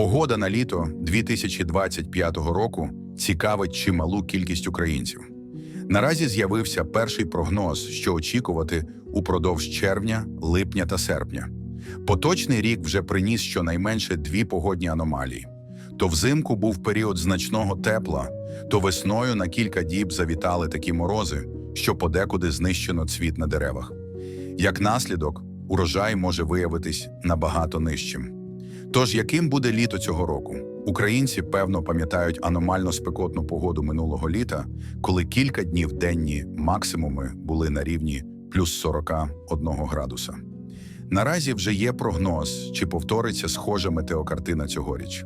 Погода на літо 2025 року цікавить чималу кількість українців. Наразі з'явився перший прогноз, що очікувати упродовж червня, липня та серпня. Поточний рік вже приніс щонайменше дві погодні аномалії. То взимку був період значного тепла, то весною на кілька діб завітали такі морози, що подекуди знищено цвіт на деревах. Як наслідок, урожай може виявитись набагато нижчим. Тож, яким буде літо цього року? Українці певно пам'ятають аномально спекотну погоду минулого літа, коли кілька днів денні максимуми були на рівні плюс 41 градуса. Наразі вже є прогноз, чи повториться схожа метеокартина цьогоріч.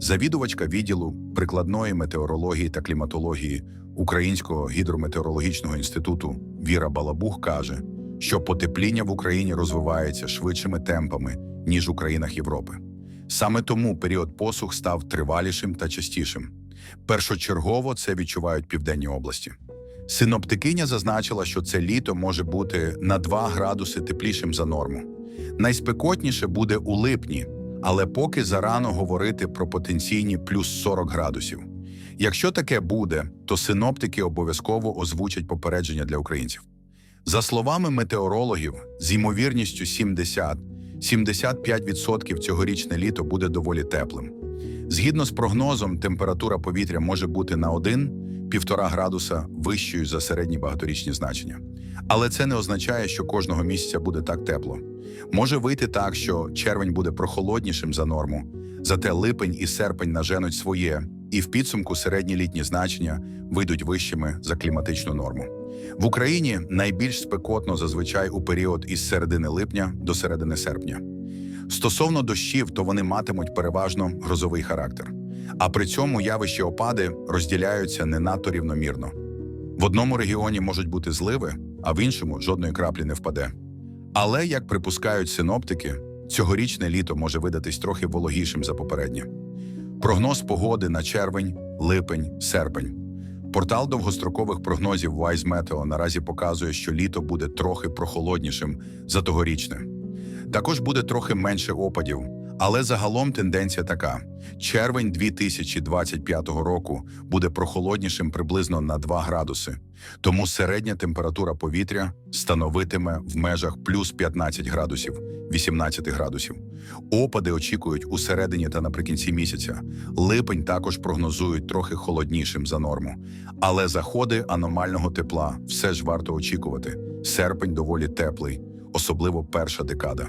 Завідувачка відділу прикладної метеорології та кліматології Українського гідрометеорологічного інституту Віра Балабух каже, що потепління в Україні розвивається швидшими темпами, ніж у країнах Європи. Саме тому період посух став тривалішим та частішим. Першочергово це відчувають південні області. Синоптикиня зазначила, що це літо може бути на 2 градуси теплішим за норму. Найспекотніше буде у липні, але поки зарано говорити про потенційні плюс 40 градусів. Якщо таке буде, то синоптики обов'язково озвучать попередження для українців. За словами метеорологів, з ймовірністю 70 75% цьогорічне літо буде доволі теплим. Згідно з прогнозом, температура повітря може бути на 1-1,5 градуса вищою за середні багаторічні значення. Але це не означає, що кожного місяця буде так тепло. Може вийти так, що червень буде прохолоднішим за норму, зате липень і серпень наженуть своє, і в підсумку середні літні значення вийдуть вищими за кліматичну норму. В Україні найбільш спекотно зазвичай у період із середини липня до середини серпня. Стосовно дощів, то вони матимуть переважно грозовий характер. А при цьому явищі опади розділяються не надто рівномірно. В одному регіоні можуть бути зливи, а в іншому жодної краплі не впаде. Але, як припускають синоптики, цьогорічне літо може видатись трохи вологішим за попереднє. Прогноз погоди на червень, липень, серпень. Портал довгострокових прогнозів Wise Meteo наразі показує, що літо буде трохи прохолоднішим за тогорічне. Також буде трохи менше опадів, але загалом тенденція така: червень 2025 року буде прохолоднішим приблизно на 2 градуси, тому середня температура повітря становитиме в межах плюс 15 градусів 18 градусів. Опади очікують у середині та наприкінці місяця. Липень також прогнозують трохи холоднішим за норму. Але заходи аномального тепла все ж варто очікувати. Серпень доволі теплий, особливо перша декада.